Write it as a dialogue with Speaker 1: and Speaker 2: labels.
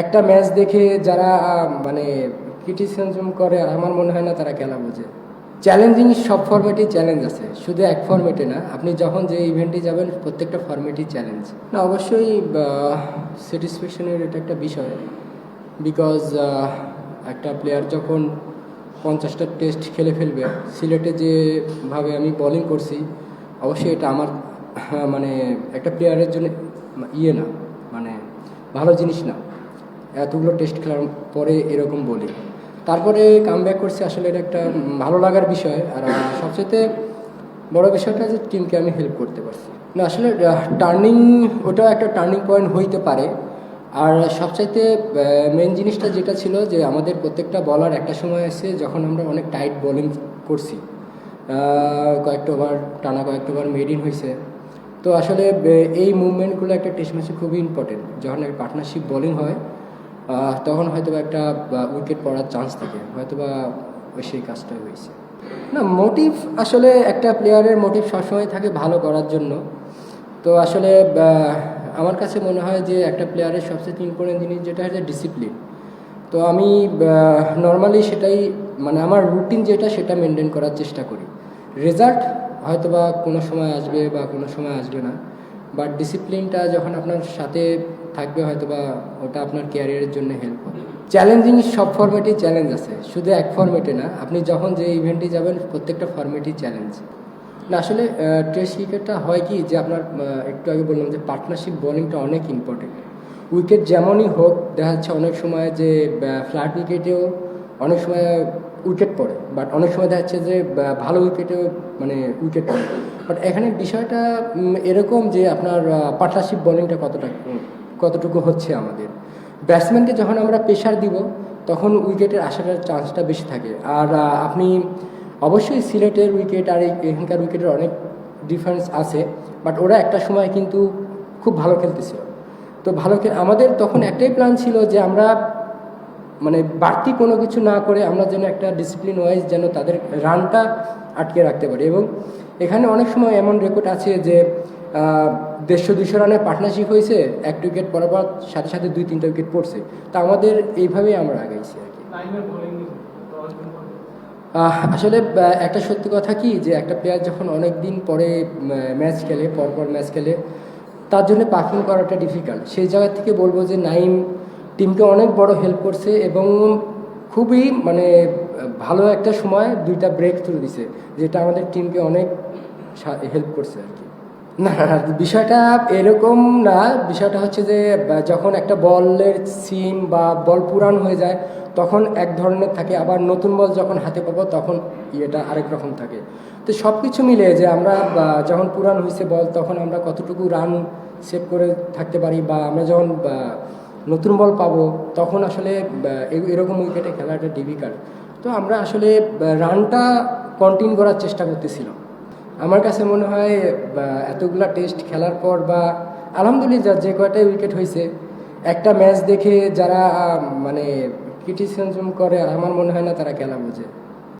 Speaker 1: একটা ম্যাচ দেখে যারা মানে ক্রিটিসিজম করে আমার মনে হয় না তারা খেলা বোঝে। চ্যালেঞ্জিং সব ফরম্যাটেই চ্যালেঞ্জ আছে, শুধু এক ফরম্যাটে না। আপনি যখন যে ইভেন্টে যাবেন, প্রত্যেকটা ফরম্যাটই চ্যালেঞ্জ না, অবশ্যই স্যাটিসফ্যাকশনের এটা একটা বিষয়। বিকজ একটা প্লেয়ার যখন পঞ্চাশটা টেস্ট খেলে ফেলবে, সিলেটে যেভাবে আমি বোলিং করছি, অবশ্যই এটা আমার মানে একটা প্লেয়ারের জন্য ইয়ে না মানে ভালো জিনিস না। এতগুলো টেস্ট খেলার পরে এরকম বলি। তারপরে কাম ব্যাক করছি, আসলে এটা একটা ভালো লাগার বিষয়। আর সবচেয়ে বড় বিষয়টা যে টিমকে আমি হেল্প করতে পারছি। না, আসলে টার্নিং ওটা একটা টার্নিং পয়েন্ট হইতে পারে। আর সবচাইতে মেন জিনিসটা যেটা ছিল যে আমাদের প্রত্যেকটা বলার একটা সময় আছে যখন আমরা অনেক টাইট বোলিং করছি কয়েকটা ওভার টানা কয়েকটা ওভার মেড ইন হয়েছে তো আসলে এই মুভমেন্টগুলো একটা টেস্ট ম্যাচে খুবই ইম্পর্টেন্ট যখন একটা পার্টনারশিপ বোলিং হয় তখন হয়তো একটা উইকেট পড়ার চান্স থাকে। হয়তো বা সেই কাজটাই হয়েছে। না মোটিভ আসলে একটা প্লেয়ারের মোটিভ সবসময় থাকে ভালো করার জন্য। তো আসলে আমার কাছে মনে হয় যে একটা প্লেয়ারের সবচেয়ে ইম্পর্টেন্ট জিনিস যেটা হচ্ছে ডিসিপ্লিন তো আমি নর্মালি সেটাই মানে আমার রুটিন যেটা, সেটা মেনটেন করার চেষ্টা করি। রেজাল্ট হয়তো বা কোনো সময় আসবে বা কোনো সময় আসবে না। বাট ডিসিপ্লিনটা যখন আপনার সাথে থাকবে হয়তো বা ওটা আপনার ক্যারিয়ারের জন্য হেল্প হবে। চ্যালেঞ্জিং সব ফরম্যাটেই চ্যালেঞ্জ আছে, শুধু এক ফরম্যাটে না, আপনি যখন যে ইভেন্টে যাবেন, প্রত্যেকটা ফরম্যাটই চ্যালেঞ্জ না, আসলে টেস্ট ক্রিকেটটা হয় কি যে আপনার একটু আগে বললাম যে পার্টনারশিপ বোলিংটা অনেক ইম্পর্টেন্ট উইকেট যেমনই হোক, দেখা যাচ্ছে অনেক সময় যে ফ্ল্যাট উইকেটেও অনেক সময় উইকেট পড়ে বাট অনেক সময় দেখা যাচ্ছে যে ভালো উইকেটেও মানে উইকেট পড়ে। বাট এখানে বিষয়টা এরকম যে আপনার পার্টনারশিপ বোলিংটা কতটা কতটুকু হচ্ছে আমাদের। ব্যাটসম্যানকে যখন আমরা প্রেশার দিব, তখন উইকেটের আসার চান্সটা বেশি থাকে। আর আপনি অবশ্যই সিলেটের উইকেট আর এখানকার উইকেটের অনেক ডিফারেন্স আছে বাট ওরা একটা সময় কিন্তু খুব ভালো খেলতেছিল তো ভালো আমাদের তখন একটাই প্ল্যান ছিল যে আমরা মানে বাড়তি কোনো কিছু না করে আমরা যেন একটা ডিসিপ্লিন ওয়াইজ যেন তাদের রানটা আটকে রাখতে পারি। এবং এখানে অনেক সময় এমন রেকর্ড আছে যে দেড়শো দুশো রানের পার্টনারশিপ হয়েছে এক উইকেট পরার পর সাথে সাথে দুই তিনটা উইকেট পড়ছে। তা আমাদের এইভাবেই আমরা আগাইছি আর কি। আসলে একটা সত্যি কথা কি যে একটা প্লেয়ার যখন অনেক দিন পরে ম্যাচ খেলে পরপর ম্যাচ খেলে তার জন্য পারফর্ম করাটা ডিফিকাল্ট সেই জায়গা থেকে বলব যে নাইম টিমকে অনেক বড় হেল্প করছে এবং খুবই মানে ভালো একটা সময় দুইটা ব্রেক থ্রু দিছে যেটা আমাদের টিমকে অনেক হেল্প করছে আর কি। না বিষয়টা এরকম না। বিষয়টা হচ্ছে যে যখন একটা বলের সিম বা বল পুরান হয়ে যায়, তখন এক ধরনের থাকে। আবার নতুন বল যখন হাতে পাবো, তখন ইয়েটা আরেক রকম থাকে। তো সব কিছু মিলে যে আমরা যখন পুরান হয়েছে বল, তখন আমরা কতটুকু রান সেভ করে থাকতে পারি, বা, আমরা যখন নতুন বল পাবো, তখন আসলে এরকম উইকেটে খেলাটা ডিফিকাল্ট তো আমরা আসলে রানটা কন্টিনিউ করার চেষ্টা করতেছিলাম। আমার কাছে মনে হয় এতগুলা টেস্ট খেলার পর বা আলহামদুলিল্লাহ যে কয়টাই উইকেট হয়েছে একটা ম্যাচ দেখে যারা মানে ক্রিটিসিজম করে আমার মনে হয় না তারা খেলা বোঝে।